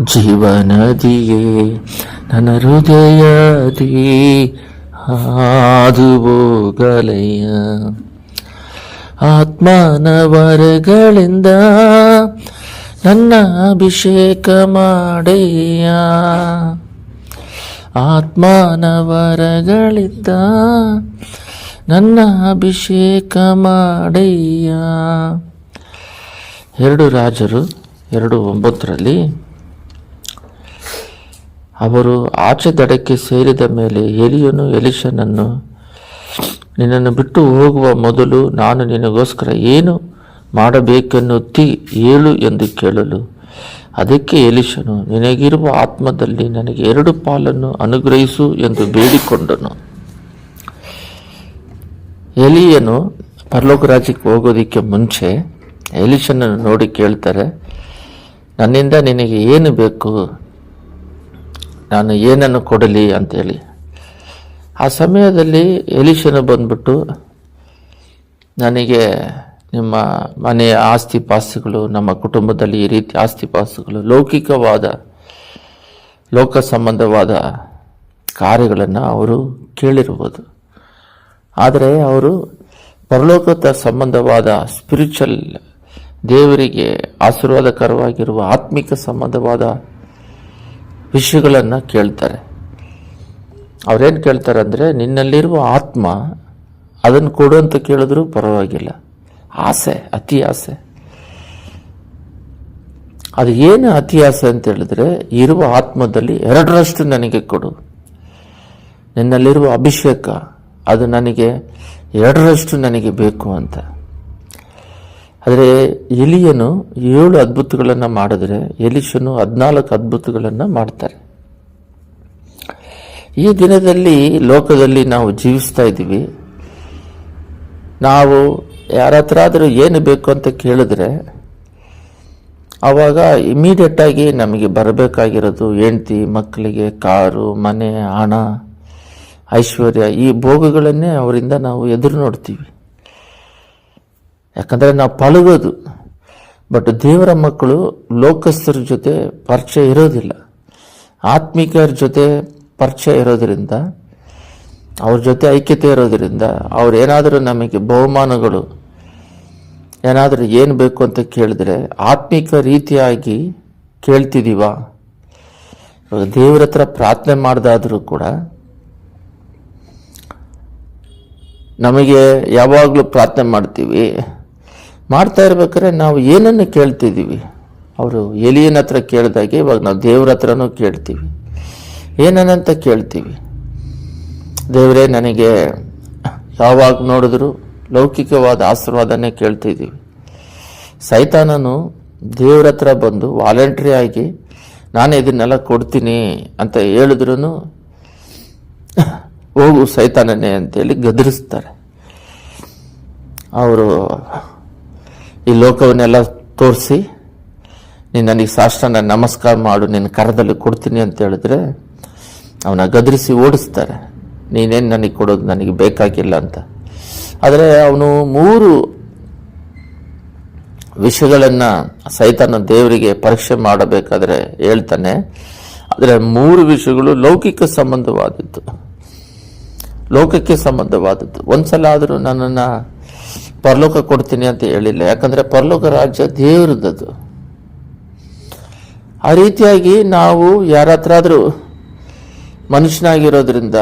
ಜೀವನದಿಯೇ, ನನ್ನ ಹೃದಯದಿ ಹಾದು ಹೋಗಲಯ್ಯ ಆತ್ಮನ ವರಗಳಿಂದ ನನ್ನ ಅಭಿಷೇಕ ಮಾಡಯ್ಯ. ಆತ್ಮನ ವರಗಳಿಂದ ನನ್ನ ಅಭಿಷೇಕ ಮಾಡಯ್ಯ. ಎರಡು ರಾಜರು, ಎರಡು ಒಂಬತ್ತರಲ್ಲಿ ಅವರು ಆಚೆ ದಡಕ್ಕೆ ಸೇರಿದ ಮೇಲೆ ಎಲಿಯನು ಎಲಿಶನನ್ನು ನಿನ್ನನ್ನು ಬಿಟ್ಟು ಹೋಗುವ ಮೊದಲು ನಾನು ನಿನಗೋಸ್ಕರ ಏನು ಮಾಡಬೇಕೆನ್ನುತ್ತಿ ಹೇಳು ಎಂದು ಕೇಳಲು. ಅದಕ್ಕೆ ಎಲಿಶನು ನಿನಗಿರುವ ಆತ್ಮದಲ್ಲಿ ನನಗೆ ಎರಡು ಪಾಲನ್ನು ಅನುಗ್ರಹಿಸು ಎಂದು ಬೇಡಿಕೊಂಡನು. ಎಲಿಯನು ಪರಲೋಕ ರಾಜ್ಯಕ್ಕೆ ಹೋಗೋದಕ್ಕೆ ಮುಂಚೆ ಎಲಿಶನನ್ನು ನೋಡಿ ಕೇಳ್ತಾರೆ, ನನ್ನಿಂದ ನಿನಗೆ ಏನು ಬೇಕು? ನಾನು ಏನನ್ನು ಕೊಡಲಿ ಅಂತೇಳಿ. ಆ ಸಮಯದಲ್ಲಿ ಎಲಿಶನು ಬಂದ್ಬಿಟ್ಟು, ನನಗೆ ನಿಮ್ಮ ಮನೆಯ ಆಸ್ತಿ ಪಾಸ್ತಿಗಳು ನಮ್ಮ ಕುಟುಂಬದಲ್ಲಿ ಈ ರೀತಿ ಆಸ್ತಿ ಪಾಸ್ತಿಗಳು ಲೌಕಿಕವಾದ ಲೋಕ ಸಂಬಂಧವಾದ ಕಾರ್ಯಗಳನ್ನು ಅವರು ಕೇಳಿರ್ಬೋದು. ಆದರೆ ಅವರು ಪರಲೋಕದ ಸಂಬಂಧವಾದ ಸ್ಪಿರಿಚುವಲ್ ದೇವರಿಗೆ ಆಶೀರ್ವಾದಕರವಾಗಿರುವ ಆತ್ಮಿಕ ಸಂಬಂಧವಾದ ವಿಷಯಗಳನ್ನು ಕೇಳ್ತಾರೆ. ಅವ್ರೇನು ಕೇಳ್ತಾರೆ ಅಂದರೆ ನಿನ್ನಲ್ಲಿರುವ ಆತ್ಮ ಅದನ್ನು ಕೊಡು ಅಂತ ಕೇಳಿದ್ರು ಪರವಾಗಿಲ್ಲ. ಆಸೆ, ಅತಿ ಆಸೆ. ಅದು ಏನು ಅತಿ ಆಸೆ ಅಂತ ಹೇಳಿದ್ರೆ, ಇರುವ ಆತ್ಮದಲ್ಲಿ ಎರಡರಷ್ಟು ನನಗೆ ಕೊಡು. ನಿನ್ನಲ್ಲಿರುವ ಅಭಿಷೇಕ, ಅದು ನನಗೆ ಎರಡರಷ್ಟು ನನಗೆ ಬೇಕು ಅಂತ. ಆದರೆ ಎಲಿಯನು ಏಳು ಅದ್ಭುತಗಳನ್ನು ಮಾಡಿದ್ರೆ ಎಲಿಶನು ಹದಿನಾಲ್ಕು ಅದ್ಭುತಗಳನ್ನು ಮಾಡ್ತಾರೆ. ಈ ದಿನದಲ್ಲಿ ಲೋಕದಲ್ಲಿ ನಾವು ಜೀವಿಸ್ತಾ ಇದ್ದೀವಿ. ನಾವು ಯಾರ ಹತ್ರ ಆದರೂ ಏನು ಬೇಕು ಅಂತ ಕೇಳಿದ್ರೆ ಆವಾಗ ಇಮಿಡಿಯೇಟಾಗಿ ನಮಗೆ ಬರಬೇಕಾಗಿರೋದು ಹೆಂಡ್ತಿ, ಮಕ್ಕಳಿಗೆ ಕಾರು, ಮನೆ, ಹಣ, ಐಶ್ವರ್ಯ ಈ ಭೋಗಗಳನ್ನೇ ಅವರಿಂದ ನಾವು ಎದುರು ನೋಡ್ತೀವಿ. ಯಾಕಂದರೆ ನಾವು ಪಳಗೋದು. ಬಟ್ ದೇವರ ಮಕ್ಕಳು ಲೋಕಸ್ಥರ ಜೊತೆ ಪರಿಚಯ ಇರೋದಿಲ್ಲ. ಆತ್ಮಿಕರ ಜೊತೆ ಪರಿಚಯ ಇರೋದರಿಂದ, ಅವ್ರ ಜೊತೆ ಐಕ್ಯತೆ ಇರೋದರಿಂದ, ಅವ್ರು ಏನಾದರೂ ನಮಗೆ ಬಹುಮಾನಗಳು, ಏನಾದರೂ ಏನು ಬೇಕು ಅಂತ ಕೇಳಿದ್ರೆ ಆತ್ಮಿಕ ರೀತಿಯಾಗಿ ಕೇಳ್ತಿದ್ದೀವ ಇವಾಗ ದೇವ್ರ ಹತ್ರ ಪ್ರಾರ್ಥನೆ ಮಾಡ್ದಾದರೂ ಕೂಡ ನಮಗೆ ಯಾವಾಗಲೂ ಪ್ರಾರ್ಥನೆ ಮಾಡ್ತೀವಿ. ಮಾಡ್ತಾ ಇರ್ಬೇಕಾದ್ರೆ ನಾವು ಏನನ್ನು ಕೇಳ್ತಿದ್ದೀವಿ? ಅವರು ಎಲಿಯನ ಹತ್ರ ಕೇಳಿದಾಗೆ ಇವಾಗ ನಾವು ದೇವ್ರ ಹತ್ರನೂ ಕೇಳ್ತೀವಿ. ಏನನ್ನಂತ ಕೇಳ್ತೀವಿ? ದೇವರೇ, ನನಗೆ ಯಾವಾಗ ನೋಡಿದ್ರು ಲೌಕಿಕವಾದ ಆಶೀರ್ವಾದನೇ ಕೇಳ್ತಿದ್ದೀವಿ. ಸೈತಾನನು ದೇವ್ರ ಹತ್ರ ಬಂದು ವಾಲಂಟ್ರಿ ಆಗಿ, ನಾನು ಇದನ್ನೆಲ್ಲ ಕೊಡ್ತೀನಿ ಅಂತ ಹೇಳಿದ್ರು ಹೋಗು ಸೈತಾನನೇ ಅಂತೇಳಿ ಗದರಿಸ್ತಾರೆ. ಅವರು ಈ ಲೋಕವನ್ನೆಲ್ಲ ತೋರಿಸಿ, ನೀನು ನನಗೆ ಸಾಷ್ಟನ ನಮಸ್ಕಾರ ಮಾಡು, ನಿನ್ನ ಕರದಲ್ಲಿ ಕೊಡ್ತೀನಿ ಅಂತ ಹೇಳಿದ್ರೆ, ಅವನ ಗದರಿಸಿ ಓಡಿಸ್ತಾರೆ. ನೀನೇನು ನನಗೆ ಕೊಡೋದು ನನಗೆ ಬೇಕಾಗಿಲ್ಲ ಅಂತ. ಆದರೆ ಅವನು ಮೂರು ವಿಷಯಗಳನ್ನು ಸೈತಾನ ದೇವರಿಗೆ ಪರೀಕ್ಷೆ ಮಾಡಬೇಕಾದ್ರೆ ಹೇಳ್ತಾನೆ. ಆದರೆ ಮೂರು ವಿಷಯಗಳು ಲೌಕಿಕ ಸಂಬಂಧವಾದದ್ದು. ಲೋಕಕ್ಕೆ ಸಂಬಂಧವಾದದ್ದು. ಒಂದ್ಸಲ ಆದರೂ ನನ್ನನ್ನು ಪರಲೋಕ ಕೊಡ್ತೀನಿ ಅಂತ ಹೇಳಿಲ್ಲ. ಯಾಕಂದರೆ ಪರಲೋಕ ರಾಜ್ಯ ದೇವರದ್ದು ಆ ರೀತಿಯಾಗಿ ನಾವು ಯಾರ ಹತ್ರ ಆದರೂ ಮನುಷ್ಯನಾಗಿರೋದ್ರಿಂದ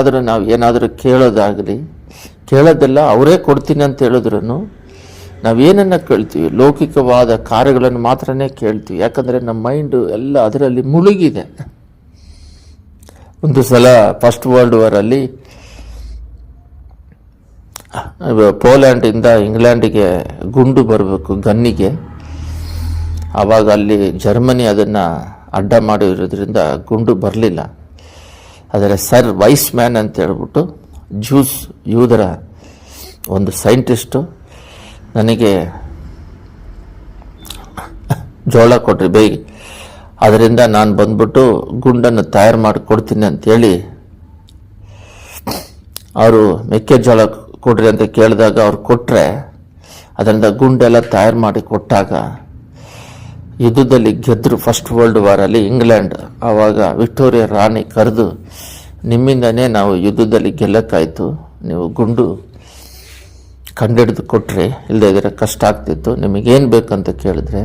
ಆದರೂ ನಾವು ಏನಾದರೂ ಕೇಳೋದಾಗಲಿ, ಕೇಳೋದೆಲ್ಲ ಅವರೇ ಕೊಡ್ತೀನಿ ಅಂತ ಹೇಳಿದ್ರು ನಾವೇನನ್ನು ಕೇಳ್ತೀವಿ? ಲೌಕಿಕವಾದ ಕಾರ್ಯಗಳನ್ನು ಮಾತ್ರನೇ ಕೇಳ್ತೀವಿ. ಯಾಕಂದರೆ ನಮ್ಮ ಮೈಂಡು ಎಲ್ಲ ಅದರಲ್ಲಿ ಮುಳುಗಿದೆ. ಒಂದು ಸಲ ಫಸ್ಟ್ ವರ್ಲ್ಡ್ ವಾರಲ್ಲಿ ಪೋಲ್ಯಾಂಡಿಂದ ಇಂಗ್ಲೆಂಡಿಗೆ ಗುಂಡು ಬರಬೇಕು, ಗನ್ನಿಗೆ. ಆವಾಗ ಅಲ್ಲಿ ಜರ್ಮನಿ ಅದನ್ನು ಅಡ್ಡ ಮಾಡಿರೋದ್ರಿಂದ ಗುಂಡು ಬರಲಿಲ್ಲ. ಆದರೆ ಸರ್ ವೈಸ್ ಮ್ಯಾನ್ ಅಂತ ಹೇಳ್ಬಿಟ್ಟು ಜ್ಯೂಸ್ ಯೂದರ ಒಂದು ಸೈಂಟಿಸ್ಟು ನನಗೆ ಜೋಳ ಕೊಟ್ರಿ, ಬೇಗ. ಅದರಿಂದ ನಾನು ಬಂದ್ಬಿಟ್ಟು ಗುಂಡನ್ನು ತಯಾರು ಮಾಡಿ ಕೊಡ್ತೀನಿ ಅಂತೇಳಿ ಅವರು ಮೆಕ್ಕೆಜೋಳ ಕೊಡ್ರಿ ಅಂತ ಕೇಳಿದಾಗ ಅವ್ರು ಕೊಟ್ಟರೆ ಅದರಿಂದ ಗುಂಡೆಲ್ಲ ತಯಾರು ಮಾಡಿ ಕೊಟ್ಟಾಗ ಯುದ್ಧದಲ್ಲಿ ಗೆದ್ದರು ಫಸ್ಟ್ ವರ್ಲ್ಡ್ ವಾರಲ್ಲಿ ಇಂಗ್ಲೆಂಡ್ ಆವಾಗ ವಿಕ್ಟೋರಿಯಾ ರಾಣಿ ಕರೆದು, ನಿಮ್ಮಿಂದನೇ ನಾವು ಯುದ್ಧದಲ್ಲಿ ಗೆಲ್ಲಕ್ಕಾಯಿತು, ನೀವು ಗುಂಡು ಕಂಡಿಡಿದು ಕೊಟ್ಟರೆ ಇಲ್ಲದೇ ಇದ್ರೆ ಕಷ್ಟ ಆಗ್ತಿತ್ತು, ನಿಮಗೇನು ಬೇಕಂತ ಕೇಳಿದ್ರೆ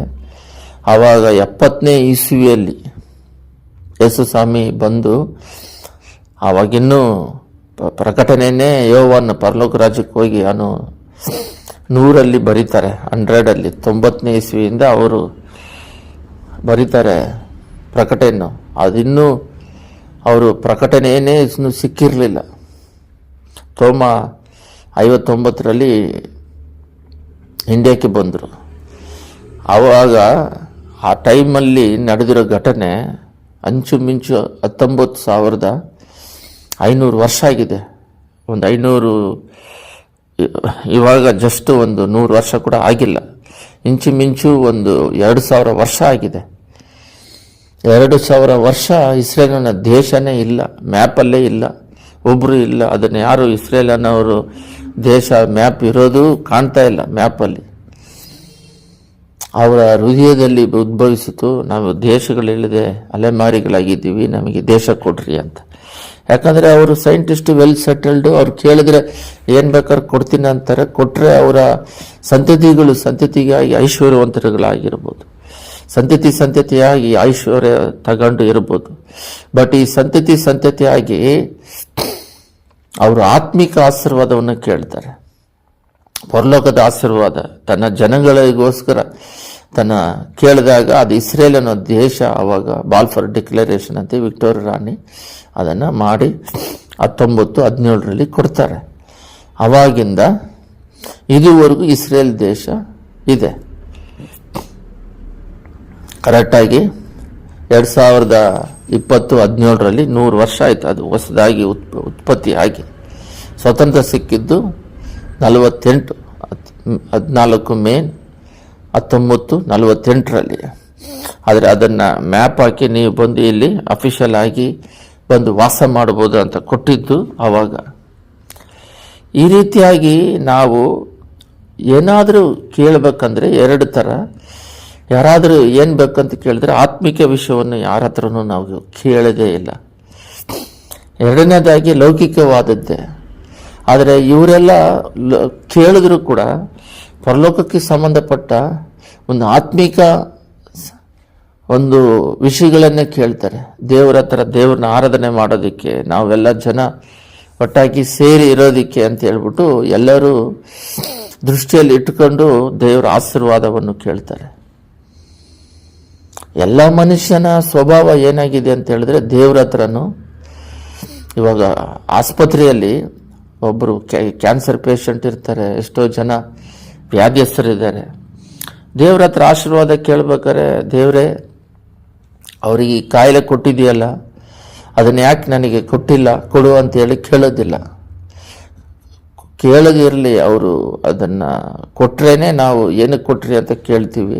ಆವಾಗ ಎಪ್ಪತ್ತನೇ ಇಸುವಿಯಲ್ಲಿ ಯೇಸು ಸ್ವಾಮಿ ಬಂದು ಆವಾಗಿನ್ನೂ ಪ್ರಕಟಣೆಯೇ ಯೋವನ್ ಪರಲೋಕ ರಾಜ್ಯಕ್ಕೆ ಹೋಗಿ ಅನು ನೂರಲ್ಲಿ ಬರೀತಾರೆ ಹಂಡ್ರೆಡಲ್ಲಿ ತೊಂಬತ್ತನೇ ಇಸ್ವಿಯಿಂದ ಅವರು ಬರೀತಾರೆ ಪ್ರಕಟಣೆಯನ್ನು ಅದಿನ್ನೂ ಅವರು ಪ್ರಕಟಣೆಯೇ ಇನ್ನೂ ಸಿಕ್ಕಿರಲಿಲ್ಲ. ತೋಮ ಐವತ್ತೊಂಬತ್ತರಲ್ಲಿ ಇಂಡಿಯಾಕ್ಕೆ ಬಂದರು. ಆವಾಗ ಆ ಟೈಮಲ್ಲಿ ನಡೆದಿರೋ ಘಟನೆ ಅಂಚುಮಿಂಚು ಹತ್ತೊಂಬತ್ತು ಸಾವಿರದ ಐನೂರು ವರ್ಷ ಆಗಿದೆ. ಒಂದು ಐನೂರು, ಇವಾಗ ಜಸ್ಟ್ ಒಂದು ನೂರು ವರ್ಷ ಕೂಡ ಆಗಿಲ್ಲ. ಇಂಚುಮಿಂಚು ಒಂದು ಎರಡು ಸಾವಿರ ವರ್ಷ ಆಗಿದೆ. ಎರಡು ಸಾವಿರ ವರ್ಷ ಇಸ್ರೇಲನ ದೇಶನೇ ಇಲ್ಲ, ಮ್ಯಾಪಲ್ಲೇ ಇಲ್ಲ ಒಬ್ಬರು ಇಲ್ಲ. ಅದನ್ನು ಯಾರು ಇಸ್ರೇಲನವರು ದೇಶ, ಮ್ಯಾಪ್ ಇರೋದು ಕಾಣ್ತಾ ಇಲ್ಲ ಮ್ಯಾಪಲ್ಲಿ. ಅವರ ಹೃದಯದಲ್ಲಿ ಉದ್ಭವಿಸಿತು, ನಾವು ದೇಶಗಳಿಲ್ಲದೆ ಅಲೆಮಾರಿಗಳಾಗಿದ್ದೀವಿ, ನಮಗೆ ದೇಶ ಕೊಡ್ರಿ ಅಂತ. ಯಾಕಂದರೆ ಅವರು ಸೈಂಟಿಸ್ಟ್ ವೆಲ್ ಸೆಟಲ್ಡು ಅವ್ರು ಕೇಳಿದ್ರೆ ಏನು ಬೇಕಾದ್ರೆ ಕೊಡ್ತೀನಿ ಅಂತಾರೆ. ಕೊಟ್ಟರೆ ಅವರ ಸಂತತಿಗಳು ಸಂತತಿಗಾಗಿ ಐಶ್ವರ್ಯವಂತರುಗಳಾಗಿರ್ಬೋದು. ಸಂತತಿ ಸಂತತಿಯಾಗಿ ಐಶ್ವರ್ಯ ತಗೊಂಡು ಇರ್ಬೋದು. ಬಟ್ ಈ ಸಂತತಿ ಸಂತತಿಯಾಗಿ ಅವರು ಆತ್ಮಿಕ ಆಶೀರ್ವಾದವನ್ನು ಕೇಳ್ತಾರೆ. ಪರಲೋಕದ ಆಶೀರ್ವಾದ, ತನ್ನ ಜನಗಳಿಗೋಸ್ಕರ ತನ್ನ ಕೇಳಿದಾಗ ಅದು ಇಸ್ರೇಲ್ ಅನ್ನೋ ದೇಶ ಅವಾಗ ಬಾಲ್ಫರ್ ಡಿಕ್ಲರೇಷನ್ ಅಂತ, ವಿಕ್ಟೋರಿಯಾ ರಾಣಿ ಅದನ್ನು ಮಾಡಿ ಹತ್ತೊಂಬತ್ತು, ಹದಿನೇಳರಲ್ಲಿ ಕೊಡ್ತಾರೆ. ಅವಾಗಿಂದ ಇದುವರೆಗೂ ಇಸ್ರೇಲ್ ದೇಶ ಇದೆ. ಕರೆಕ್ಟಾಗಿ ಎರಡು ಸಾವಿರದ ಇಪ್ಪತ್ತು, ಹದಿನೇಳರಲ್ಲಿ ನೂರು ವರ್ಷ ಆಯಿತು ಅದು ಹೊಸದಾಗಿ ಉತ್ಪ, ಉತ್ಪತ್ತಿ ಆಗಿ. ಸ್ವತಂತ್ರ ಸಿಕ್ಕಿದ್ದು ನಲವತ್ತೆಂಟು ಹದಿನಾಲ್ಕು ಮೇ ಹತ್ತೊಂಬತ್ತು, ನಲವತ್ತೆಂಟರಲ್ಲಿ. ಆದರೆ ಅದನ್ನು ಮ್ಯಾಪ್ ಹಾಕಿ ನೀವು ಬಂದು ಇಲ್ಲಿ ಅಫಿಷಿಯಲ್ ಆಗಿ ಬಂದು ವಾಸ ಮಾಡ್ಬೋದು ಅಂತ ಕೊಟ್ಟಿದ್ದು ಆವಾಗ ಈ ರೀತಿಯಾಗಿ ನಾವು ಏನಾದರೂ ಕೇಳಬೇಕಂದ್ರೆ ಎರಡು ಥರ ಯಾರಾದರೂ ಏನು ಬೇಕಂತ ಕೇಳಿದ್ರೆ ಆತ್ಮಿಕ ವಿಷಯವನ್ನು ಯಾರ ಹತ್ರನೂ ನಾವು ಕೇಳದೇ ಇಲ್ಲ. ಎರಡನೇದಾಗಿ ಲೌಕಿಕವಾದದ್ದೇ. ಆದರೆ ಇವರೆಲ್ಲ ಕೇಳಿದ್ರು ಕೂಡ ಪರಲೋಕಕ್ಕೆ ಸಂಬಂಧಪಟ್ಟ ಒಂದು ಆತ್ಮಿಕ ಒಂದು ವಿಷಯಗಳನ್ನೇ ಕೇಳ್ತಾರೆ. ದೇವರ ಹತ್ರ ದೇವ್ರನ್ನ ಆರಾಧನೆ ಮಾಡೋದಕ್ಕೆ, ನಾವೆಲ್ಲ ಜನ ಒಟ್ಟಾಗಿ ಸೇರಿ ಇರೋದಕ್ಕೆ ಅಂತ ಹೇಳ್ಬಿಟ್ಟು ಎಲ್ಲರೂ ದೃಷ್ಟಿಯಲ್ಲಿ ಇಟ್ಕೊಂಡು ದೇವರ ಆಶೀರ್ವಾದವನ್ನು ಕೇಳ್ತಾರೆ. ಎಲ್ಲ ಮನುಷ್ಯನ ಸ್ವಭಾವ ಏನಾಗಿದೆ ಅಂತ ಹೇಳಿದ್ರೆ ದೇವ್ರ ಹತ್ರನೂ ಇವಾಗ ಆಸ್ಪತ್ರೆಯಲ್ಲಿ ಒಬ್ಬರು ಕ್ಯಾನ್ಸರ್ ಪೇಷಂಟ್ ಇರ್ತಾರೆ, ಎಷ್ಟೋ ಜನ ವ್ಯಾಧಿಸ್ಥರಿದ್ದಾರೆ ದೇವ್ರ ಹತ್ರ ಆಶೀರ್ವಾದ ಕೇಳ್ಬೇಕಾರೆ ದೇವರೇ ಅವರಿಗೆ ಈ ಕಾಯಿಲೆ ಕೊಟ್ಟಿದೆಯಲ್ಲ, ಅದನ್ನ ಯಾಕೆ ನನಗೆ ಕೊಟ್ಟಿಲ್ಲ, ಕೊಡು ಅಂತ ಹೇಳಿ ಕೇಳೋದಿಲ್ಲ. ಕೇಳದಿರಲಿ ಅವರು ಅದನ್ನು ಕೊಟ್ರೇನೆ ನಾವು ಏನಕ್ಕೆ ಕೊಟ್ರಿ ಅಂತ ಕೇಳ್ತೀವಿ.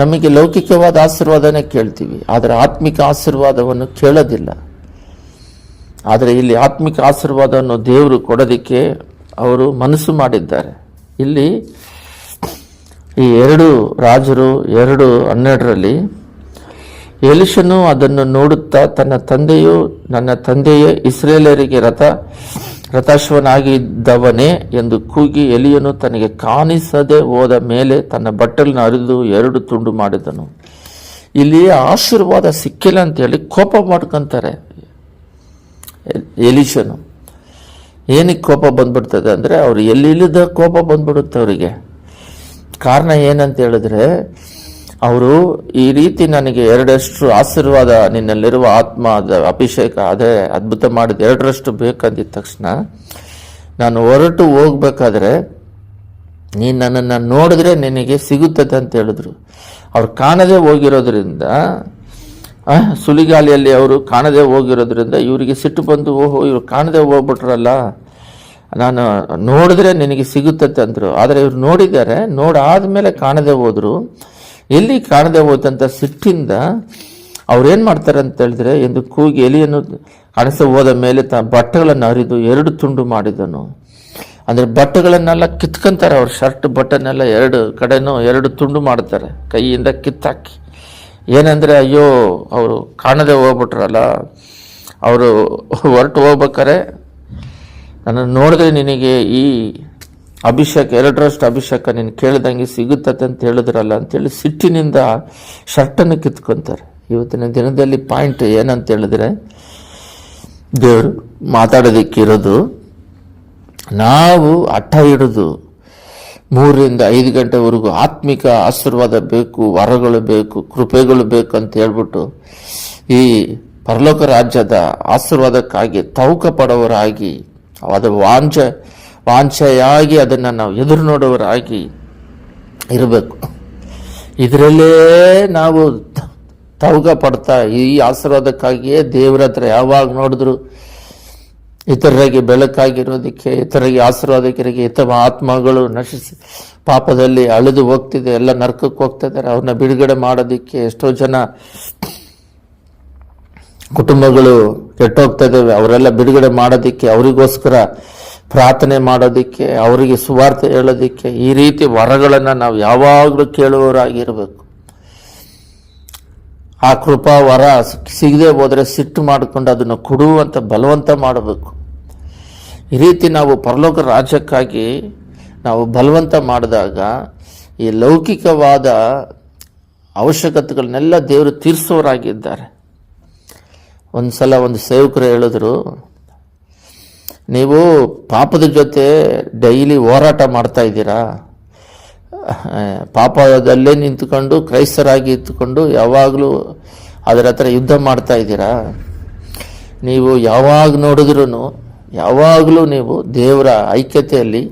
ನಮಗೆ ಲೌಕಿಕವಾದ ಆಶೀರ್ವಾದನೇ ಕೇಳ್ತೀವಿ, ಆದರೆ ಆತ್ಮಿಕ ಆಶೀರ್ವಾದವನ್ನು ಕೇಳೋದಿಲ್ಲ. ಆದರೆ ಇಲ್ಲಿ ಆತ್ಮಿಕ ಆಶೀರ್ವಾದವನ್ನು ದೇವರು ಕೊಡೋದಕ್ಕೆ ಅವರು ಮನಸ್ಸು ಮಾಡಿದ್ದಾರೆ. ಇಲ್ಲಿ ಈ ಎರಡು ರಾಜರು, ಎರಡು ಹನ್ನೆರಡರಲ್ಲಿ ಎಲಿಷನು ಅದನ್ನು ನೋಡುತ್ತಾ ತನ್ನ ತಂದೆಯು, ನನ್ನ ತಂದೆಯೇ ಇಸ್ರೇಲರಿಗೆ ರಥ, ರಥಾಶ್ವನಾಗಿದ್ದವನೇ ಎಂದು ಕೂಗಿ ಎಲಿಯನು ತನಗೆ ಕಾಣಿಸದೆ ಹೋದ ಮೇಲೆ ತನ್ನ ಬಟ್ಟಲನ್ನು ಅರಿದು ಎರಡು ತುಂಡು ಮಾಡಿದನು. ಇಲ್ಲಿ ಆಶೀರ್ವಾದ ಸಿಕ್ಕಿಲ್ಲ ಅಂತೇಳಿ ಕೋಪ ಮಾಡ್ಕೊಂತಾರೆ ಎಲಿಶನು ಏನಕ್ಕೆ ಕೋಪ ಬಂದ್ಬಿಡ್ತದೆ ಅಂದರೆ ಅವ್ರು ಎಲ್ಲಿಲ್ಲದ ಕೋಪ ಬಂದ್ಬಿಡುತ್ತೆ ಅವರಿಗೆ. ಕಾರಣ ಏನಂತ ಹೇಳಿದ್ರೆ ಅವರು ಈ ರೀತಿ ನನಗೆ ಎರಡಷ್ಟು ಆಶೀರ್ವಾದ ನಿನ್ನಲ್ಲಿರುವ ಆತ್ಮದ ಅಭಿಷೇಕ ಅದೇ ಅದ್ಭುತ ಮಾಡಿದ. ಎರಡರಷ್ಟು ಬೇಕಂದಿದ್ದ ತಕ್ಷಣ ನಾನು ಹೊರಟು ಹೋಗ್ಬೇಕಾದ್ರೆ ನೀನು ನನ್ನನ್ನು ನೋಡಿದ್ರೆ ನಿನಗೆ ಸಿಗುತ್ತದೆ ಅಂತ ಹೇಳಿದ್ರು. ಅವ್ರು ಕಾಣದೇ ಹೋಗಿರೋದ್ರಿಂದ ಸುಲಿಗಾಲಿಯಲ್ಲಿ ಅವರು ಕಾಣದೇ ಹೋಗಿರೋದ್ರಿಂದ ಇವರಿಗೆ ಸಿಟ್ಟು ಬಂದು, ಓಹೋ, ಇವ್ರು ಕಾಣದೇ ಹೋಗ್ಬಿಟ್ರಲ್ಲ, ನಾನು ನೋಡಿದ್ರೆ ನಿನಗೆ ಸಿಗುತ್ತದೆ ಅಂದರು. ಆದರೆ ಇವ್ರು ನೋಡಿದ್ದಾರೆ, ನೋಡಾದ್ಮೇಲೆ ಕಾಣದೇ ಹೋದ್ರು. ಎಲ್ಲಿ ಕಾಣದೆ ಹೋದಂಥ ಸಿಟ್ಟಿಂದ ಅವ್ರೇನು ಮಾಡ್ತಾರೆ ಅಂತ ಹೇಳಿದ್ರೆ, ಎಂದು ಕೂಗಿ ಎಲಿಯನ್ನು ಅಣಸ ಹೋದ ಮೇಲೆ ತ ಬಟ್ಟೆಗಳನ್ನು ಹರಿದು ಎರಡು ತುಂಡು ಮಾಡಿದನು. ಅಂದರೆ ಬಟ್ಟೆಗಳನ್ನೆಲ್ಲ ಕಿತ್ಕೊಂತಾರೆ ಅವ್ರ, ಶರ್ಟ್ ಬಟನ್ನೆಲ್ಲ ಎರಡು ಕಡೆನೂ ಎರಡು ತುಂಡು ಮಾಡ್ತಾರೆ, ಕೈಯಿಂದ ಕಿತ್ತಾಕಿ. ಏನಂದರೆ, ಅಯ್ಯೋ, ಅವರು ಕಾಣದೆ ಹೋಗ್ಬಿಟ್ರಲ್ಲ, ಅವರು ಹೊರಟು ಹೋಗ್ಬೇಕಾರೆ ನನ್ನ ನೋಡಿದ್ರೆ ನಿನಗೆ ಈ ಅಭಿಷೇಕ, ಎರಡರಷ್ಟು ಅಭಿಷೇಕ ನೀನು ಕೇಳಿದಂಗೆ ಸಿಗುತ್ತದೆ ಅಂತ ಹೇಳಿದ್ರಲ್ಲ ಅಂತೇಳಿ ಸಿಟ್ಟಿನಿಂದ ಶರ್ಟನ್ನು ಕಿತ್ಕೊಂತಾರೆ. ಇವತ್ತಿನ ದಿನದಲ್ಲಿ ಪಾಯಿಂಟ್ ಏನಂತ ಹೇಳಿದ್ರೆ, ದೇವರು ಮಾತಾಡೋದಕ್ಕಿರೋದು ನಾವು ಹಠ ಹಿಡಿದು ಮೂರರಿಂದ ಐದು ಗಂಟೆವರೆಗೂ ಆತ್ಮಿಕ ಆಶೀರ್ವಾದ ಬೇಕು, ವರಗಳು ಬೇಕು, ಕೃಪೆಗಳು ಬೇಕು ಅಂತ ಹೇಳ್ಬಿಟ್ಟು ಈ ಪರಲೋಕ ರಾಜ್ಯದ ಆಶೀರ್ವಾದಕ್ಕಾಗಿ ತೌಕ ಪಡೋರಾಗಿ ಅದು ವಾಂಛ ವಾಂಛೆಯಾಗಿ ಅದನ್ನು ನಾವು ಎದುರು ನೋಡುವರಾಗಿ ಇರಬೇಕು. ಇದರಲ್ಲೇ ನಾವು ತವಗ ಪಡ್ತಾ ಈ ಆಶೀರ್ವಾದಕ್ಕಾಗಿಯೇ ದೇವರ ಹತ್ರ ಯಾವಾಗ ನೋಡಿದ್ರು ಇತರರಿಗೆ ಬೆಳಕಾಗಿರೋದಕ್ಕೆ, ಇತರರಿಗೆ ಆಶೀರ್ವಾದಕರಿಗೆ ಇತರ ಆತ್ಮಗಳು ನಶಿಸಿ ಪಾಪದಲ್ಲಿ ಅಳಿದು ಹೋಗ್ತಿದೆ, ಎಲ್ಲ ನರ್ಕಕ್ಕೆ ಹೋಗ್ತಿದ್ದಾರೆ, ಅವ್ರನ್ನ ಬಿಡುಗಡೆ ಮಾಡೋದಕ್ಕೆ ಎಷ್ಟೋ ಜನ ಕುಟುಂಬಗಳು ಕೆಟ್ಟೋಗ್ತಾ ಇದ್ದಾವೆ, ಅವರೆಲ್ಲ ಬಿಡುಗಡೆ ಮಾಡೋದಕ್ಕೆ ಅವರಿಗೋಸ್ಕರ ಪ್ರಾರ್ಥನೆ ಮಾಡೋದಕ್ಕೆ, ಅವರಿಗೆ ಸುವಾರ್ತೆ ಹೇಳೋದಕ್ಕೆ, ಈ ರೀತಿ ವರಗಳನ್ನು ನಾವು ಯಾವಾಗಲೂ ಕೇಳುವವರಾಗಿರಬೇಕು. ಆ ಕೃಪಾ ವರ ಸಿಗದೆ ಹೋದರೆ ಸಿಟ್ಟು ಮಾಡಿಕೊಂಡು ಅದನ್ನು ಕೊಡುವಂಥ ಬಲವಂತ ಮಾಡಬೇಕು. ಈ ರೀತಿ ನಾವು ಪರಲೋಕ ರಾಜ್ಯಕ್ಕಾಗಿ ನಾವು ಬಲವಂತ ಮಾಡಿದಾಗ, ಈ ಲೌಕಿಕವಾದ ಅವಶ್ಯಕತೆಗಳನ್ನೆಲ್ಲ ದೇವರು ತೀರಿಸೋರಾಗಿದ್ದಾರೆ. ಒಂದು ಸಲ ಒಂದು ಸೇವಕರು ಹೇಳಿದ್ರು, ನೀವು ಪಾಪದ ಜೊತೆ ಡೈಲಿ ಹೋರಾಟ ಮಾಡ್ತಾ ಇದ್ದೀರಾ? ಪಾಪದಲ್ಲೇ ನಿಂತ್ಕೊಂಡು, ಕ್ರೈಸ್ತರಾಗಿ ಇದ್ದುಕೊಂಡು ಯಾವಾಗಲೂ ಅದರ ಹತ್ರ ಯುದ್ಧ ಮಾಡ್ತಾ ಇದ್ದೀರಾ? ನೀವು ಯಾವಾಗ ನೋಡಿದ್ರೂ ಯಾವಾಗಲೂ ನೀವು ದೇವರ ಐಕ್ಯತೆಯಲ್ಲಿ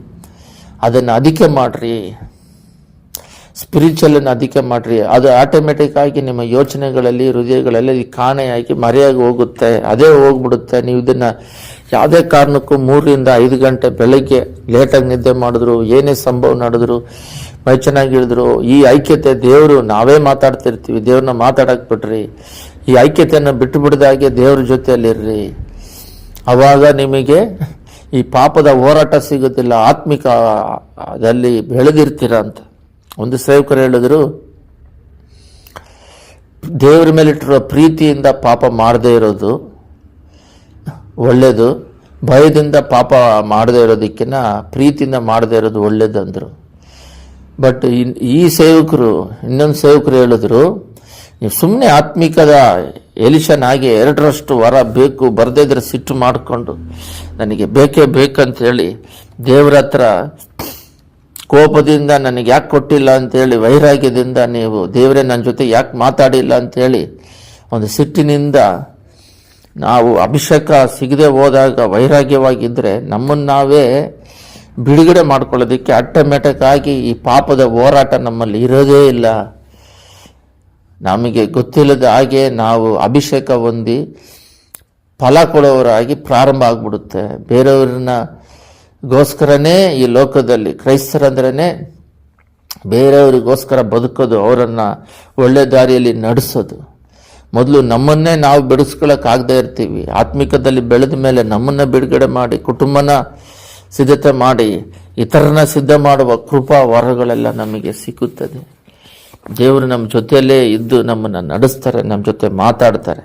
ಅದನ್ನು ಅಧಿಕ ಮಾಡಿರಿ. ಸ್ಪಿರಿಚುವಲನ್ನು ಅಧಿಕ ಮಾಡಿರಿ. ಅದು ಆಟೋಮೆಟಿಕ್ ಆಗಿ ನಿಮ್ಮ ಯೋಚನೆಗಳಲ್ಲಿ, ಹೃದಯಗಳಲ್ಲಿ ಕಾಣೆಯಾಗಿ ಮರೆಯಾಗಿ ಹೋಗುತ್ತೆ. ಅದೇ ಹೋಗ್ಬಿಡುತ್ತೆ. ನೀವು ಇದನ್ನು ಯಾವುದೇ ಕಾರಣಕ್ಕೂ ಮೂರರಿಂದ ಐದು ಗಂಟೆ ಬೆಳಗ್ಗೆ ಲೇಟಾಗಿ ನಿದ್ದೆ ಮಾಡಿದ್ರು, ಏನೇ ಸಂಭವ ನಡೆದ್ರು, ಮೈ ಚೆನ್ನಾಗಿಳಿದ್ರು ಈ ಐಕ್ಯತೆ ದೇವರು ನಾವೇ ಮಾತಾಡ್ತಿರ್ತೀವಿ, ದೇವ್ರನ್ನ ಮಾತಾಡಕ್ ಬಿಡ್ರಿ. ಈ ಐಕ್ಯತೆಯನ್ನು ಬಿಟ್ಟು ಬಿಡದಾಗೆ ದೇವ್ರ ಜೊತೆಯಲ್ಲಿರ್ರಿ ಅವಾಗ ನಿಮಗೆ ಈ ಪಾಪದ ಹೋರಾಟ ಸಿಗೋದಿಲ್ಲ, ಆತ್ಮಿಕ ಅದಲ್ಲಿ ಬೆಳೆದಿರ್ತೀರ ಅಂತ. ಒಂದು ಸೇವಕರು ಹೇಳಿದ್ರು, ದೇವರ ಮೇಲಿಟ್ಟಿರೋ ಪ್ರೀತಿಯಿಂದ ಪಾಪ ಮಾಡದೇ ಇರೋದು ಒಳ್ಳೆಯದು ಭಯದಿಂದ ಪಾಪ ಮಾಡದೇ ಇರೋದಕ್ಕಿಂತ ಪ್ರೀತಿಯಿಂದ ಮಾಡದೇ ಇರೋದು ಒಳ್ಳೇದಂದರು ಬಟ್ ಈ ಸೇವಕರು, ಇನ್ನೊಂದು ಸೇವಕರು ಹೇಳಿದ್ರು, ನೀವು ಸುಮ್ಮನೆ ಆತ್ಮಿಕದ ಎಲಿಶನಾಗಿ ಎರಡರಷ್ಟು ವರ ಬೇಕು, ಬರದೇ ಇದ್ರೆ ಸಿಟ್ಟು ಮಾಡಿಕೊಂಡು ನನಗೆ ಬೇಕೇ ಬೇಕಂತ ಹೇಳಿ ದೇವರ ಹತ್ರ ಕೋಪದಿಂದ ನನಗೆ ಯಾಕೆ ಕೊಟ್ಟಿಲ್ಲ ಅಂತೇಳಿ ವೈರಾಗ್ಯದಿಂದ ನೀವು ದೇವರೇ ನನ್ನ ಜೊತೆ ಯಾಕೆ ಮಾತಾಡಿಲ್ಲ ಅಂತೇಳಿ ಒಂದು ಸಿಟ್ಟಿನಿಂದ ನಾವು ಅಭಿಷೇಕ ಸಿಗದೆ ಹೋದಾಗ ವೈರಾಗ್ಯವಾಗಿದ್ದರೆ ನಮ್ಮನ್ನು ನಾವೇ ಬಿಡುಗಡೆ ಮಾಡ್ಕೊಳ್ಳೋದಕ್ಕೆ ಆಟೋಮೆಟಿಕ್ ಆಗಿ ಈ ಪಾಪದ ಹೋರಾಟ ನಮ್ಮಲ್ಲಿ ಇರೋದೇ ಇಲ್ಲ. ನಮಗೆ ಗೊತ್ತಿಲ್ಲದ ಹಾಗೆ ನಾವು ಅಭಿಷೇಕ ಹೊಂದಿ ಫಲ ಕೊಡೋರಾಗಿ ಪ್ರಾರಂಭ ಆಗ್ಬಿಡುತ್ತೆ. ಬೇರೆಯವ್ರನ್ನ ಗೋಸ್ಕರನೇ ಈ ಲೋಕದಲ್ಲಿ ಕ್ರೈಸ್ತರಂದ್ರೇ ಬೇರೆಯವರಿಗೋಸ್ಕರ ಬದುಕೋದು ಅವರನ್ನು ಒಳ್ಳೆ ದಾರಿಯಲ್ಲಿ ನಡೆಸೋದು. ಮೊದಲು ನಮ್ಮನ್ನೇ ನಾವು ಬಿಡಿಸ್ಕೊಳ್ಳೋಕ್ಕಾಗದೇ ಇರ್ತೀವಿ. ಆತ್ಮಿಕದಲ್ಲಿ ಬೆಳೆದ ಮೇಲೆ ನಮ್ಮನ್ನ ಬಿಡುಗಡೆ ಮಾಡಿ, ಕುಟುಂಬನ ಸಿದ್ಧತೆ ಮಾಡಿ ಇತರನ ಸಿದ್ಧ ಮಾಡುವ ಕೃಪಾ ವರಗಳೆಲ್ಲ ನಮಗೆ ಸಿಕ್ಕುತ್ತದೆ. ದೇವರು ನಮ್ಮ ಜೊತೆಯಲ್ಲೇ ಇದ್ದು ನಮ್ಮನ್ನು ನಡೆಸ್ತಾರೆ, ನಮ್ಮ ಜೊತೆ ಮಾತಾಡ್ತಾರೆ.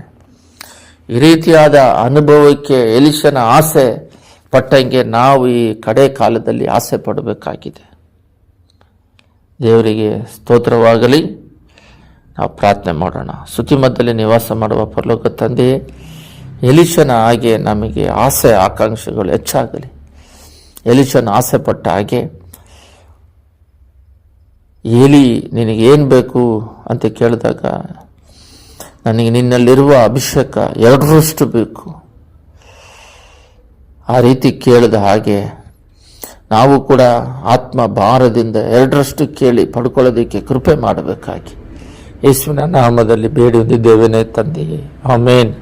ಈ ರೀತಿಯಾದ ಅನುಭವಕ್ಕೆ ಎಲಿಶನ ಆಸೆ ಪಟ್ಟಂಗೆ ನಾವು ಈ ಕಡೆ ಕಾಲದಲ್ಲಿ ಆಸೆ ಪಡಬೇಕಾಗಿದೆ. ದೇವರಿಗೆ ಸ್ತೋತ್ರವಾಗಲಿ. ನಾವು ಪ್ರಾರ್ಥನೆ ಮಾಡೋಣ. ಸುತಿಮದ್ದಲ್ಲಿ ನಿವಾಸ ಮಾಡುವ ಪರಲೋಕ ತಂದೆಯೇ ಎಲಿಶನ ಹಾಗೆ ನಮಗೆ ಆಸೆ ಆಕಾಂಕ್ಷೆಗಳು ಹೆಚ್ಚಾಗಲಿ. ಎಲಿಶನ ಆಸೆ ಪಟ್ಟ ಹಾಗೆ, ಎಲಿ ಏನು ಬೇಕು? ಅಂತ ಕೇಳಿದಾಗ, ನನಗೆ ನಿನ್ನಲ್ಲಿರುವ ಅಭಿಷೇಕ ಎರಡರಷ್ಟು ಬೇಕು. ಆ ರೀತಿ ಕೇಳಿದ ಹಾಗೆ, ನಾವು ಕೂಡ ಆತ್ಮ ಭಾರದಿಂದ ಎರಡರಷ್ಟು ಕೇಳಿ ಪಡ್ಕೊಳ್ಳೋದಕ್ಕೆ ಕೃಪೆ ಮಾಡಬೇಕಾಗಿ. ಯೇಸುವಿನ ನಾಮದಲ್ಲಿ ಬೇಡಿ ಹೊಂದಿದ್ದೇವೇನೆ ತಂದೆಯೇ. ಆಮೇನ್.